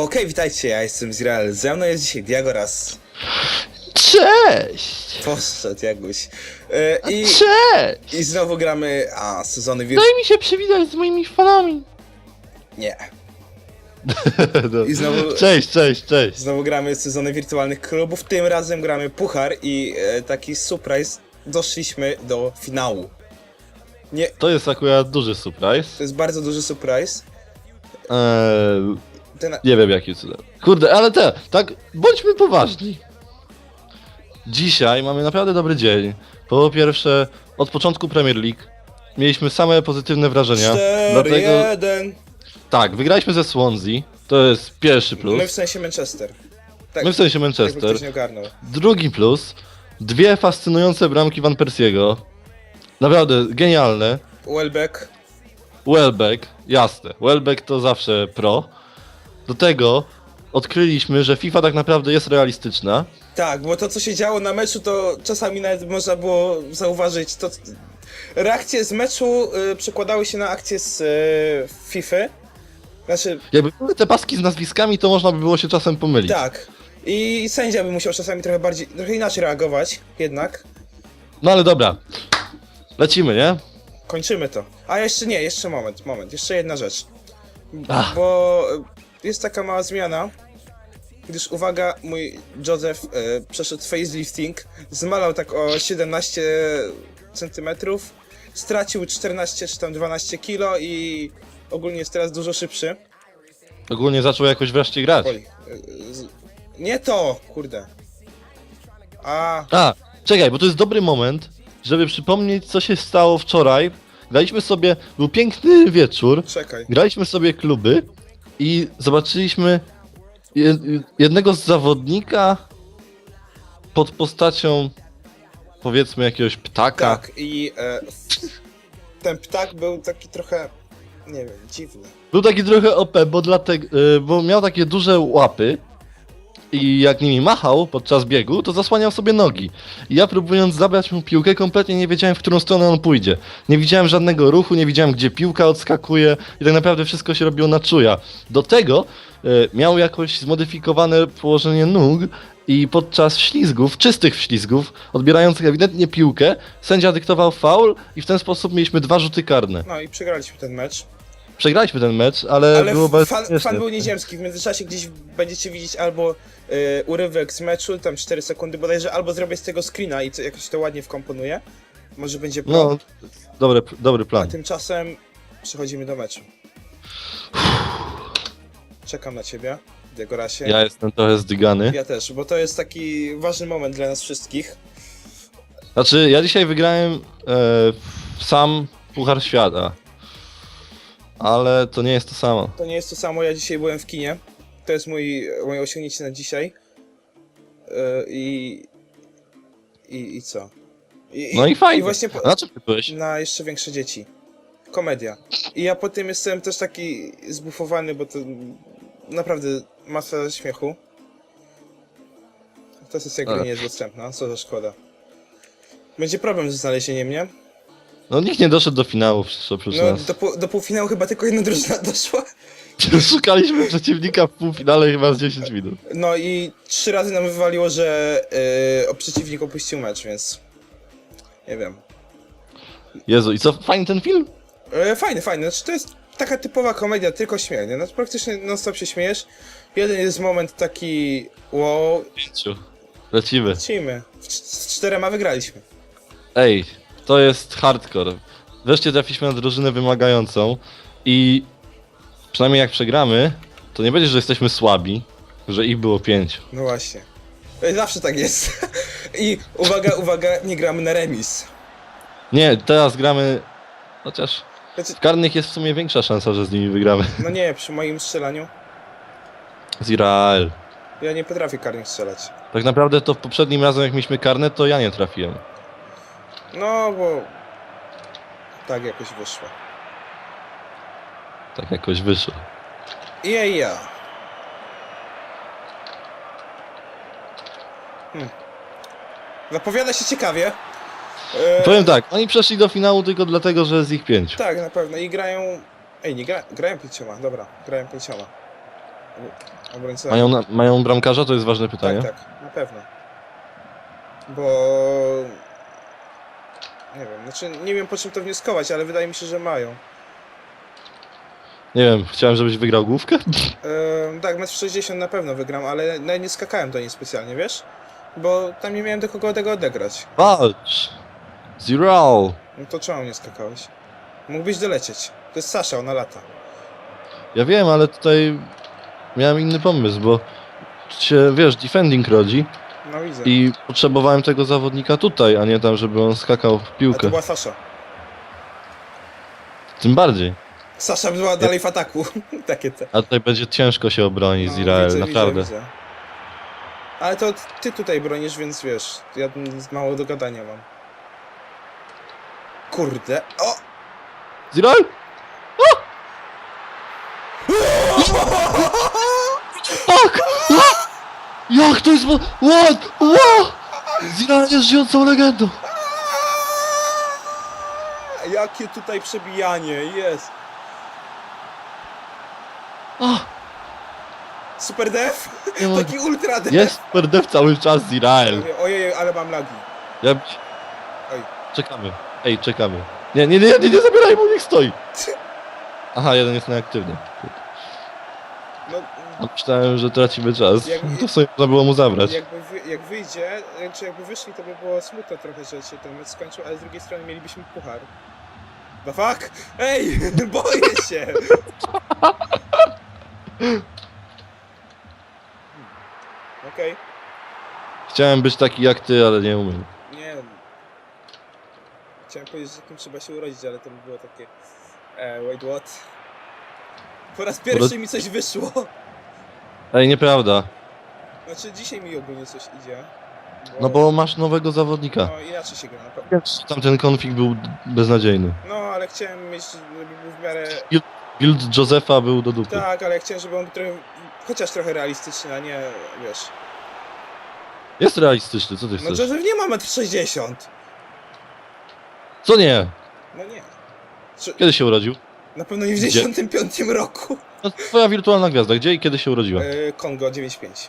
Okej, witajcie, ja jestem Izrael. Ze mną jest dzisiaj Diagoras. Cześć! Poszedł Jaguś. E, I, Cześć! I znowu gramy, a, sezony wir... Daj mi się przywitać z moimi fanami. Nie. I znowu- Cześć, cześć, cześć. Znowu gramy sezony wirtualnych klubów. Tym razem gramy Puchar i e, taki surprise. Doszliśmy do finału. Nie, To jest akurat duży surprise. to jest bardzo duży surprise. Eee, Ten, nie wiem jaki cudem. Kurde, ale te, tak, bądźmy poważni. Dzisiaj mamy naprawdę dobry dzień. Po pierwsze, od początku Premier League mieliśmy same pozytywne wrażenia. 4, Dlatego, 1. tak, wygraliśmy ze Swansea. To jest pierwszy plus. My w sensie Manchester. Tak, My w sensie Manchester. Drugi plus, dwie fascynujące bramki Van Persiego. Naprawdę genialne. Welbeck. Welbeck, jasne. Welbeck to zawsze pro. Do tego odkryliśmy, że FIFA tak naprawdę jest realistyczna. Tak, bo to co się działo na meczu, to czasami nawet można było zauważyć. To reakcje z meczu y, przekładały się na akcje z y, FIFA. Znaczy, Jakby były te paski z nazwiskami, to można by było się czasem pomylić. tak. I sędzia by musiał czasami trochę bardziej, trochę inaczej reagować, jednak. No ale dobra. Lecimy, nie? Kończymy to. A jeszcze nie, jeszcze moment, moment, jeszcze jedna rzecz. Ach. Bo jest taka mała zmiana. Gdyż uwaga, mój Joseph y, przeszedł facelifting, zmalał tak o 17 centymetrów, stracił 14 czy tam 12 kilo i ogólnie jest teraz dużo szybszy. Ogólnie zaczął jakoś wreszcie grać. Oj, y, z, nie to, kurde. A, A, czekaj, bo to jest dobry moment, żeby przypomnieć, co się stało wczoraj. Graliśmy sobie, był piękny wieczór, czekaj. graliśmy sobie kluby i zobaczyliśmy je- jednego z zawodnika pod postacią powiedzmy jakiegoś ptaka. Tak, i e, ten ptak był taki trochę, nie wiem, dziwny. Był taki trochę OP, bo, dlatego, y, bo miał takie duże łapy i jak nimi machał podczas biegu, to zasłaniał sobie nogi. I ja próbując zabrać mu piłkę, kompletnie nie wiedziałem, w którą stronę on pójdzie. Nie widziałem żadnego ruchu, nie widziałem, gdzie piłka odskakuje i tak naprawdę wszystko się robiło na czuja. Do tego y, miał jakoś zmodyfikowane położenie nóg i podczas ślizgów, czystych ślizgów, odbierających ewidentnie piłkę, sędzia dyktował faul i w ten sposób mieliśmy dwa rzuty karne. No i przegraliśmy ten mecz. Przegraliśmy ten mecz, ale, Ale było bardzo fan, śmieszne. fan był nieziemski. W międzyczasie gdzieś będziecie widzieć albo y, urywek z meczu, tam 4 sekundy bodajże, albo zrobię z tego screena i co, jakoś to ładnie wkomponuję. Może będzie pro. No, dobry, dobry A plan. tymczasem przechodzimy do meczu. Czekam na ciebie, Degorasie. Ja jestem trochę zdygany. Ja też, bo to jest taki ważny moment dla nas wszystkich. Znaczy, ja dzisiaj wygrałem e, sam Puchar Świata. Ale to nie jest to samo. To nie jest to samo, ja dzisiaj byłem w kinie. To jest mój, moje osiągnięcie na dzisiaj. Yy, I... I, I co? I, No i fajnie. I właśnie po, na czym ty byłeś? na jeszcze większe dzieci. Komedia. I ja po tym jestem też taki zbufowany, bo to naprawdę masa śmiechu. Ta sesja gry nie jest dostępna, co za szkoda. Będzie problem ze znalezieniem, nie? No nikt nie doszedł do finału przecież oprócz No, nas. do, pół- do półfinału chyba tylko jedna drużyna doszła. Szukaliśmy przeciwnika w półfinale chyba z 10 minut. No i trzy razy nam wywaliło, że yy, przeciwnik opuścił mecz, więc... Nie wiem. Jezu, i co, fajny ten film? E, fajny, fajny. Znaczy, to jest taka typowa komedia, tylko śmiech, nie? No, praktycznie non-stop się śmiejesz. Jeden jest moment taki... Wow, Pięciu. Lecimy. lecimy. W Z czterema wygraliśmy. Ej, to jest hardcore. Wreszcie trafiliśmy na drużynę wymagającą i przynajmniej jak przegramy, to nie będzie, że jesteśmy słabi, że ich było pięć. No właśnie. Zawsze tak jest. I uwaga, uwaga, nie gramy na remis. Nie, teraz gramy. Chociaż Znaczy, w karnych jest w sumie większa szansa, że z nimi wygramy. no nie, przy moim strzelaniu Z ja nie potrafię karnych strzelać. Tak naprawdę to w poprzednim razem jak mieliśmy karne, to ja nie trafiłem. No, bo... Tak jakoś wyszło. Tak jakoś wyszło. Ja, ja. Hmm. Zapowiada się ciekawie. E, Powiem tak, oni przeszli do finału tylko dlatego, że z ich pięciu. Tak, na pewno. I grają... Ej, nie gra... grają pięcioma, dobra. Grają pięcioma. Mają, na, mają bramkarza? To jest ważne pytanie. Tak, tak, na pewno. Bo... Nie wiem, znaczy nie wiem po czym to wnioskować, ale wydaje mi się, że mają. Nie wiem, chciałem, żebyś wygrał główkę? Ehm, tak, metr 60 na pewno wygram, ale nawet nie skakałem do niej specjalnie, wiesz? Bo tam nie miałem do kogo tego odegrać. Walcz! Zero! No to czemu nie skakałeś? Mógłbyś dolecieć. To jest Sasza, ona lata. Ja wiem, ale tutaj miałem inny pomysł, bo się, wiesz, defending rodzi No widzę. i potrzebowałem tego zawodnika tutaj, a nie tam, żeby on skakał w A to piłkę. była Sasza. Tym bardziej. Sasza była dalej w ataku. Takie te. A tutaj będzie ciężko się obronić z No, Izrael, naprawdę. Widzę, widzę. Ale to ty tutaj bronisz, więc wiesz, ja mało do gadania mam. Kurde. O! Izrael? Jak to jest... mo- What? What? Izrael jest żyjącą legendą. Jakie tutaj przebijanie, jest. Ach, Super def? nie mogę. Taki ultra def. Jest super dev cały czas z Izrael. Ojej, ale mam lagi. Ja... Oj. Czekamy. Ej, czekamy. Nie, nie, nie, nie, nie zabieraj, bo niech stoi. Aha, jeden jest nieaktywny. No, Myślałem, że tracimy czas. Jak- To sobie można było mu zabrać. jakby, wy, jak wyjdzie, czy jakby wyszli, to by było smutno trochę, że się ten mecz skończył, ale z drugiej strony mielibyśmy puchar. The fuck? Ej, boję się! Okej, Chciałem być taki jak ty, ale nie umiem. nie Chciałem powiedzieć, że tym trzeba się urodzić, ale to by było takie... E, wait, what? Po raz pierwszy mi coś wyszło! Ej, nieprawda. Znaczy, dzisiaj mi ogólnie coś idzie. No bo masz nowego zawodnika. No, inaczej się gra. na pe- Więc tamten konfig był beznadziejny. No, ale chciałem mieć, żeby był w miarę... Build Josefa był do dupy. Tak, ale chciałem, żeby on był trochę, chociaż trochę realistyczny, a nie, wiesz... Jest realistyczny, co ty No chcesz? Joseph nie ma metr 60. Co nie? No nie. Czy, Kiedy się urodził? na pewno nie w Gdzie? 95 roku. No, twoja wirtualna gwiazda. Gdzie i kiedy się urodziła? E, Kongo 9.5.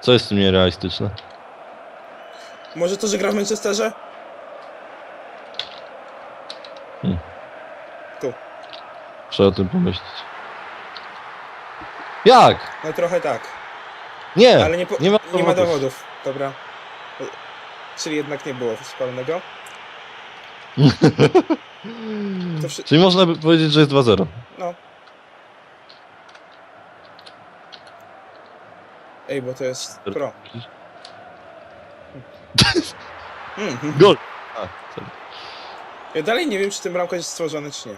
Co jest w tym nierealistyczne? Może to, że gra w Manchesterze? Trzeba o tym pomyśleć. Jak? No trochę tak. Nie! Ale nie, po, nie ma nie ma dowodów. Dobra. Czyli jednak nie było spalonego. To wszy- Czyli można by powiedzieć, że jest 2-0. No. Ej, bo to jest pro. Mm. Gol! A, sorry. Ja dalej nie wiem, czy ten bramkarz jest stworzony, czy nie.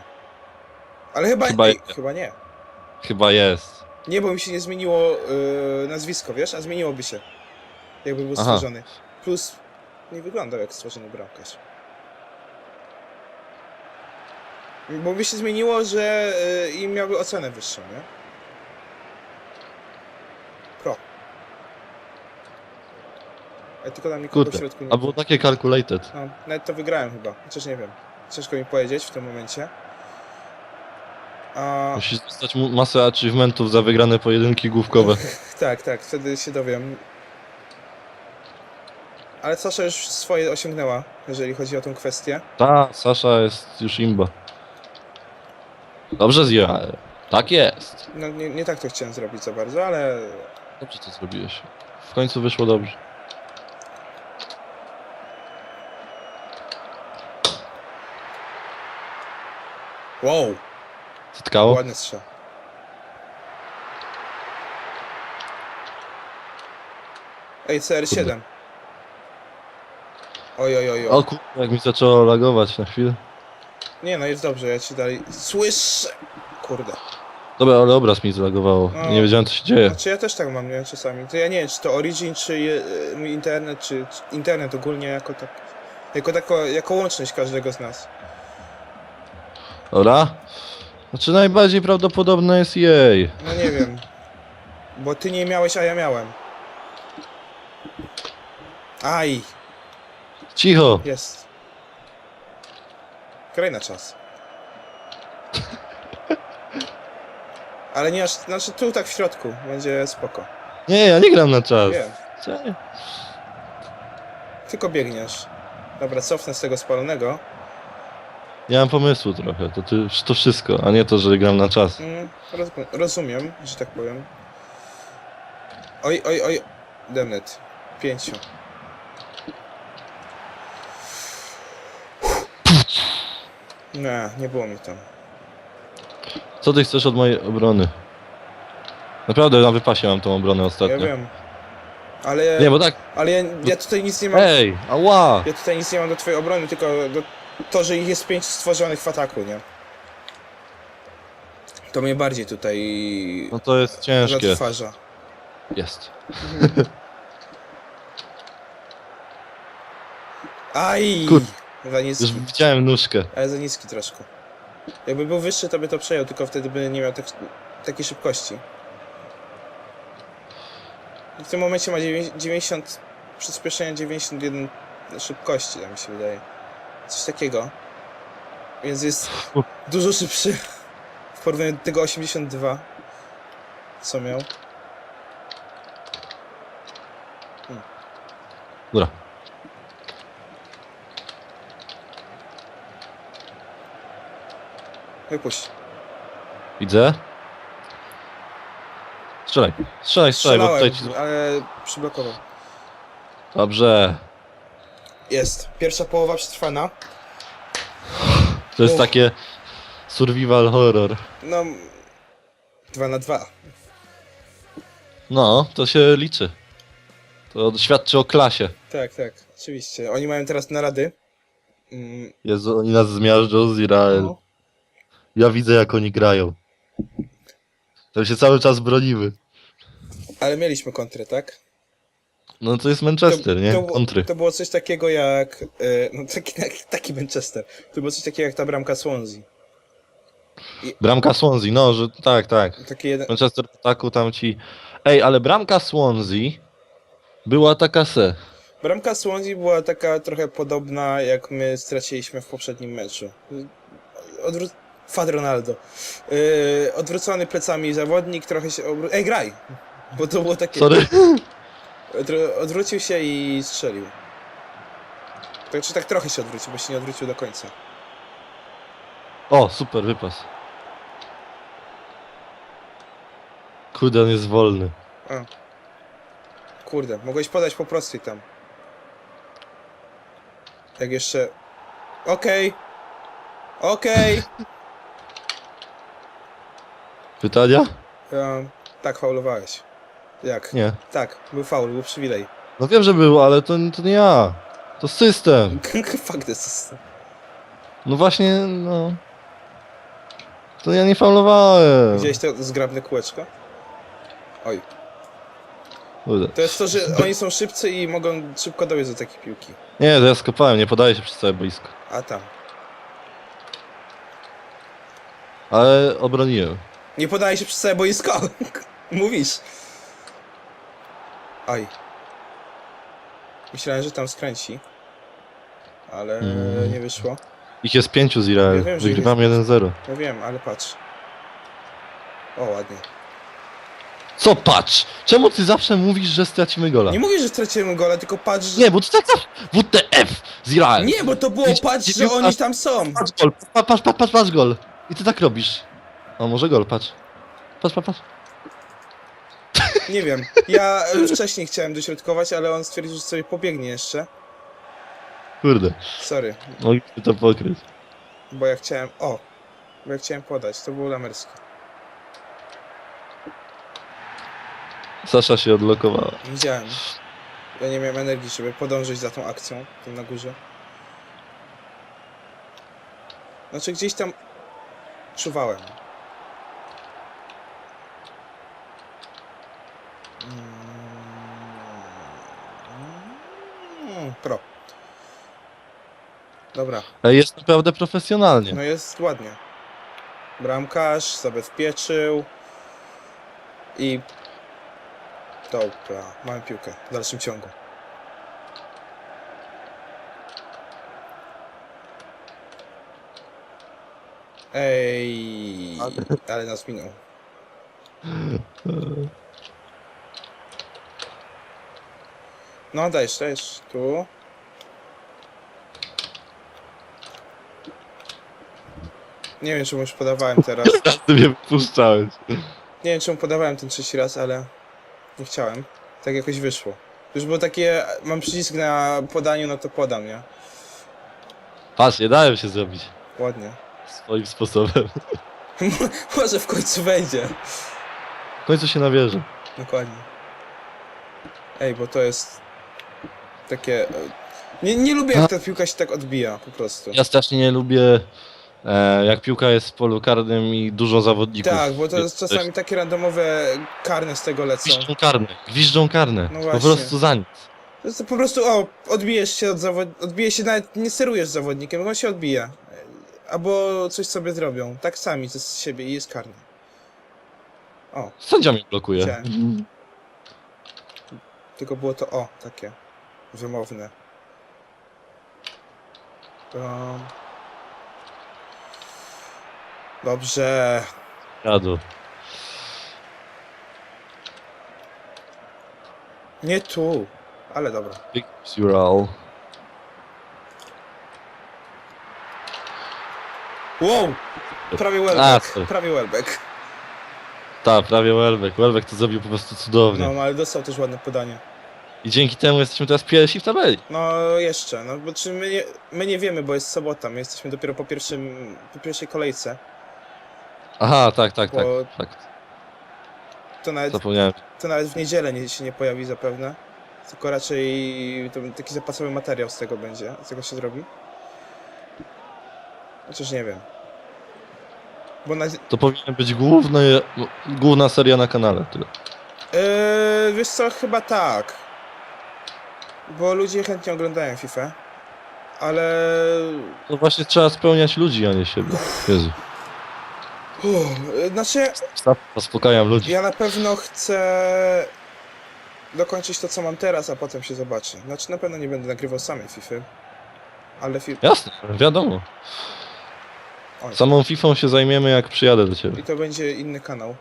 Ale chyba, Chyba ej, chyba nie. Chyba jest. Nie, bo mi się nie zmieniło yy, nazwisko, wiesz? A zmieniłoby się. Jakby był Aha. stworzony. Plus nie wyglądał jak stworzony bramkarz. Bo by się zmieniło, że yy, im miałby ocenę wyższą, nie? Pro. Ale tylko tam nikogo w środku nie A było takie calculated. No, nawet to wygrałem chyba. Chociaż nie wiem. Ciężko mi powiedzieć w tym momencie. A, Musisz dostać mu masę achievementów za wygrane pojedynki główkowe. tak, tak, wtedy się dowiem. Ale Sasza już swoje osiągnęła, jeżeli chodzi o tą kwestię. Ta, Sasza jest już imba. Dobrze zja. Tak jest. No nie, nie tak to chciałem zrobić za bardzo, ale Dobrze to zrobiłeś. W końcu wyszło dobrze. Wow, Zetkało? ładny strzał. Ej, CR7. Oj, oj, oj, oj. O kurde, jak mi zaczęło lagować na chwilę. Nie no, jest dobrze, ja ci dalej słyszę. Kurde. Dobra, ale obraz mi zlagowało. No. Nie wiedziałem co się dzieje. Znaczy ja też tak mam, nie? Czasami. To ja nie wiem, czy to Origin, czy je, e, internet, czy, czy internet ogólnie jako tak. Jako, tako, jako łączność każdego z nas. Dobra? Znaczy najbardziej prawdopodobne jest jej. No nie wiem. Bo ty nie miałeś, a ja miałem. Aj, Cicho! jest. Kraj na czas. Ale nie aż, znaczy tu tak w środku, będzie spoko. Nie, ja nie gram na czas. Wiem, Co? tylko biegniesz. Dobra, cofnę z tego spalonego. Nie mam pomysłu trochę, to, ty, to wszystko, a nie to, że gram na czas. Mm, roz, rozumiem, że tak powiem. Oj, oj, oj. Demnet. Pięciu. Nie, nie było mi tam. Co ty chcesz od mojej obrony? Naprawdę na wypasie mam tą obronę Ja ostatnio. wiem. Ale, Nie, bo tak, ale ja, ja tutaj nic nie mam. ej, ała! Ja tutaj nic nie mam do twojej obrony, tylko do to, że ich jest pięć stworzonych w ataku, nie? To mnie bardziej tutaj No to jest ciężkie. zatrważa. Jest. Aj! Kur-. Już widziałem nóżkę. Ale za niski troszkę. Jakby był wyższy, to by to przejął, tylko wtedy by nie miał tak, takiej szybkości. W tym momencie ma dziewię- 90 przyspieszenia 91 szybkości, tak mi się wydaje. Coś takiego. Więc jest dużo szybszy w porównaniu do tego 82, co miał. Dobra. Wypuść. Widzę. Strzelaj, strzelaj, strzelaj, bo Strzelałem, tutaj ci... ale przyblokował. Dobrze. Jest. Pierwsza połowa przetrwana. To jest Uff. takie survival horror. No... 2 na 2. No, to się liczy. To świadczy o klasie. Tak, tak, oczywiście. Oni mają teraz narady. Mm, Jezu, oni nas zmiażdżą z Izrael. no. Ja widzę jak oni grają. Tam się cały czas bronimy. Ale mieliśmy kontrę, tak? No to jest Manchester, nie? to, Kontry. to było coś takiego jak. E, no taki, taki, taki Manchester. To było coś takiego jak ta bramka Swansea. Bramka Swansea, no, że tak, tak. Takie jeden. Manchester w ataku tam ci... Ej, ale bramka Swansea była taka se. Bramka Swansea była taka trochę podobna jak my straciliśmy w poprzednim meczu. Odwró- Fad Ronaldo. Yy, odwrócony plecami zawodnik, trochę się obró- Ej, graj! Bo to było takie. Sorry. Odwró- Odwrócił się i strzelił. Tak czy tak trochę się odwrócił, bo się nie odwrócił do końca. O, super, wypas. Kurde, on jest wolny. Kurde, mogłeś podać po prostej tam. Jak jeszcze... Okej. Okej. Pytania? Ja- Tak, faulowałeś. Jak? Nie. Tak, był faul, był przywilej. No wiem, że był, ale to, to nie ja. To system. Fuck this system. No właśnie, no. To ja nie faulowałem. Widziałeś to zgrabne kółeczko? Oj. Kurde. To jest to, że oni są szybcy i mogą szybko dobiec do takiej piłki. Nie, to ja skopałem, nie podaję się przez całe boisko. A tam. Ale obroniłem. Nie podaje się przez całe boisko. Mówisz. Aj. Myślałem, że tam skręci. Ale Mm. nie wyszło. Ich jest pięciu z. Ja wiem, że ich Wygrywamy 1-0. Ja wiem, ale patrz. O, ładnie. Co patrz? Czemu ty zawsze mówisz, że stracimy gola? Nie mówię, że straciłem gola, tylko patrz, że... Nie, bo ty tak zawsze... WTF z Izrael. Nie, bo to było patrz, że oni patrz- tam są. Patrz gol, pa- patrz, patrz, patrz, patrz gol. I ty tak robisz. O, może gol, patrz. Patrz, patrz, patrz. Nie wiem. Ja e, wcześniej chciałem dośrodkować, ale on stwierdził, że sobie pobiegnie jeszcze. Kurde, Sorry, mogliśmy to pokryć. bo ja chciałem... O! Bo ja chciałem podać, to było lamerskie. Sasza się odlokowała. Widziałem. Ja nie miałem energii, żeby podążyć za tą akcją, tam na górze. Znaczy gdzieś tam czuwałem. Mm, Pro. Dobra, Ej, jest naprawdę profesjonalnie. no jest ładnie. Bramkarz zabezpieczył. I... Dobra, mamy piłkę w dalszym ciągu. Ej, ale nas minął. No dajesz, dajesz. Tu. Nie wiem, czemu już podawałem teraz. Ty mnie wypuszczałeś. Nie wiem, czemu podawałem ten trzeci raz, ale nie chciałem. Tak jakoś wyszło. Już było takie, mam przycisk na podaniu, no to podam, nie? Patrz, nie dałem się zrobić. Ładnie. Swoim sposobem. Może w końcu wejdzie. W końcu się nawierzę. Dokładnie. Ej, bo to jest takie... e, Nie, nie lubię jak ta piłka się tak odbija, po prostu. Ja strasznie nie lubię, e, jak piłka jest w polu karnym i dużo zawodników. Tak, bo to jest czasami takie randomowe karne z tego lecą. Gwiżdżą karne, gwiżdżą karne. No po prostu za nic. To jest po prostu, o, odbijesz się od zawod... Odbijesz się, nawet nie sterujesz zawodnikiem, on się odbija. Albo coś sobie zrobią. Tak sami ze z siebie i jest karny. O, Sędzia mnie blokuje. Tylko było to o, takie wymowne. Um. Dobrze. Jadu. Nie tu. Ale dobra. Big Ural. Wow! Prawie Welbeck. Prawie Welbeck. Tak, prawie Welbeck. Welbeck to zrobił po prostu cudownie. No, no, ale dostał też ładne podanie. I dzięki temu jesteśmy teraz pierwsi w tabeli. No jeszcze, no bo czy my nie, my nie wiemy, bo jest sobota, my jesteśmy dopiero po pierwszym, po pierwszej kolejce. Aha, tak, tak, tak. Bo- tak. To nawet, Zapomniałem. to nawet w niedzielę nie, się nie pojawi zapewne. Tylko raczej to taki zapasowy materiał z tego będzie, z tego się zrobi. Chociaż nie wiem. Bo na, To powinien być główny, główna seria na kanale. Tyle. Yy, wiesz co, chyba tak. Bo ludzie chętnie oglądają FIFA. Ale. To właśnie trzeba spełniać ludzi, a nie siebie. Jezu. Uff, znaczy, Zaspokajam ludzi. ja na pewno chcę dokończyć to, co mam teraz, a potem się zobaczy. Znaczy, na pewno nie będę nagrywał samej FIFA. Ale fi... Jasne, wiadomo. Oj. Samą FIFA się zajmiemy jak przyjadę do ciebie. I to będzie inny kanał.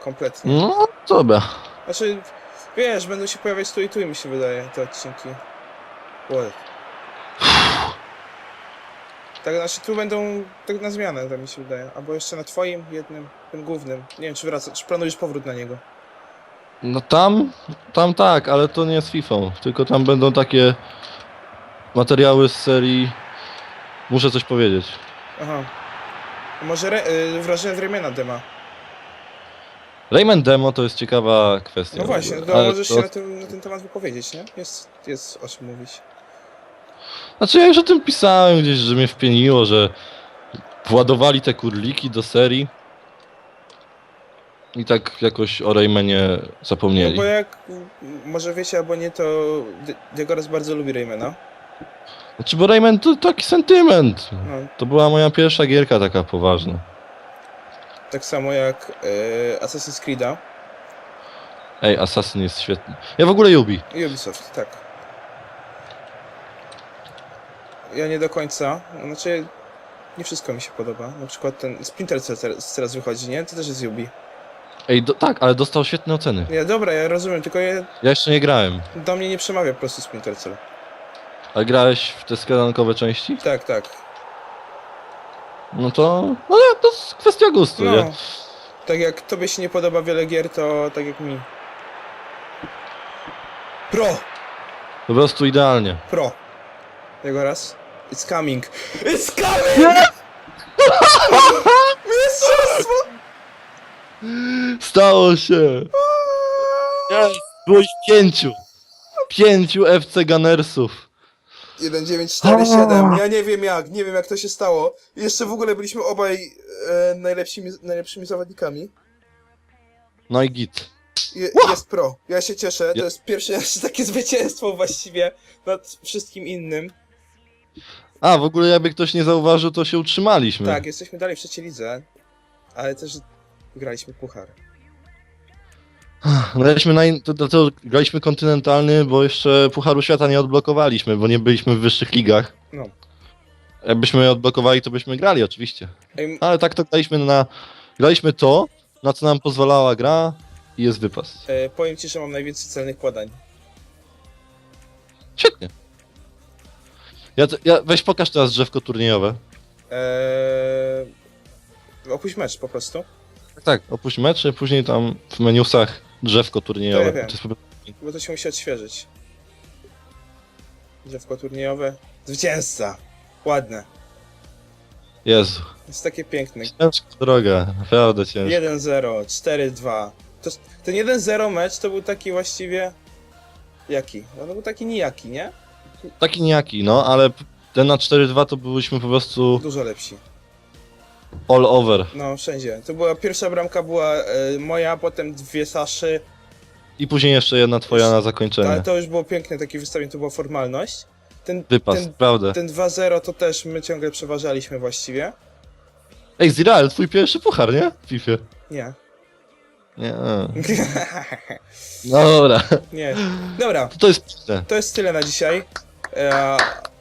Kompletnie. No, dobra. Znaczy, wiesz, będą się pojawiać tu i tu, mi się wydaje, te odcinki. What? Tak, znaczy tu będą tak na zmianę, tak mi się wydaje. Albo jeszcze na twoim jednym, tym głównym. Nie wiem, czy wraca, czy planujesz powrót na niego. No tam, tam tak, ale to nie z FIFA. Tylko tam będą takie materiały z serii. Muszę coś powiedzieć. Aha. Może re, y, wrażenie z Raymana Dema. Rayman Demo to jest ciekawa kwestia. No właśnie, ogóle, to możesz to- się na, tym, na ten temat wypowiedzieć, nie? Jest, jest o czym mówić. Znaczy ja już o tym pisałem gdzieś, że mnie wpieniło, że władowali te kurliki do serii i tak jakoś o Raymanie No zapomnieli. bo jak, może wiecie albo nie, to Diogoras bardzo lubi Raymana. Znaczy bo Rayman to taki sentyment. No, To była moja pierwsza gierka taka poważna. tak samo jak y, Assassin's Creed'a. Ej, Assassin jest świetny. Ja w ogóle Yubi. Ubisoft, tak. Ja nie do końca, znaczy nie wszystko mi się podoba. Na przykład ten Splinter Cell teraz, teraz wychodzi, nie? To też jest Ubi. Ej, do, tak, ale dostał świetne oceny. Ja dobra, ja rozumiem, tylko ja, Ja jeszcze nie grałem. do mnie nie przemawia po prostu Splinter Cell. Ale grałeś w te skradankowe części? Tak, tak. No to... No nie, to jest kwestia gustu, nie? No, tak jak tobie się nie podoba wiele gier, to tak jak mi. Pro! Po prostu idealnie. Pro. Jego raz. It's coming. It's coming! Mistrzostwo! Stało się! Jest! Było ich pięciu! Pięciu FC Gunnersów. 1947. Ja nie wiem jak, nie wiem jak to się stało. Jeszcze w ogóle byliśmy obaj e, najlepszymi, najlepszymi zawodnikami. No i git. Je, jest pro. Ja się cieszę. To jest pierwsze nasze takie zwycięstwo właściwie nad wszystkim innym. A, w ogóle jakby ktoś nie zauważył, to się utrzymaliśmy. Tak, jesteśmy dalej w trzeciej lidze, ale też graliśmy puchar. Graliśmy, na in... to, to, to, graliśmy kontynentalny, bo jeszcze Pucharu Świata nie odblokowaliśmy, bo nie byliśmy w wyższych ligach. No. Jakbyśmy je odblokowali, to byśmy grali oczywiście. Ej, Ale tak to graliśmy na... Graliśmy to na co nam pozwalała gra i jest wypas. E, powiem ci, że mam najwięcej celnych podań. Świetnie. Ja, ja, weź pokaż teraz drzewko turniejowe. Eee, opuść mecz po prostu. Tak, tak, opuść mecz, i później tam w menusach drzewko turniejowe. To ja jest Bo to się musi odświeżyć. Drzewko turniejowe. Zwycięzca! Ładne. Jezu. Jest takie piękne. Ciężka droga, naprawdę ciężka. 1-0, 4-2. To, ten 1-0 mecz to był taki właściwie... Jaki? No to był taki nijaki, nie? Taki nijaki, no, ale ten na 4-2 to byliśmy po prostu Dużo lepsi. all over. No, wszędzie. To była pierwsza bramka była e, moja, potem dwie Saszy. I później jeszcze jedna twoja na Ale zakończenie. to już było piękne takie wystawienie, to była formalność. Ten, Wypas, ten, prawda. ten 2-0 to też my ciągle przeważaliśmy właściwie. Ej, Zirael, twój pierwszy puchar, nie? W FIFA. Nie. Nie. No dobra. Nie. Dobra, To jest piękne. to jest tyle na dzisiaj. E,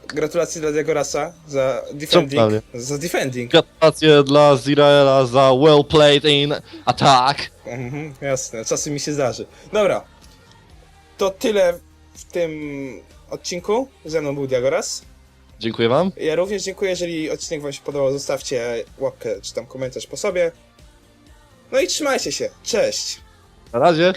gratulacje dla Diagorasa za defending. prawie. Za defending. Gratulacje dla Ziraela za well played in attack. Mhm, jasne, czasem mi się zdarzy. Dobra. To tyle w tym odcinku. Ze mną był Diagoras. Dziękuję wam. Ja również dziękuję, jeżeli odcinek wam się podobał, zostawcie łapkę czy tam komentarz po sobie. No i trzymajcie się. Cześć! Na razie.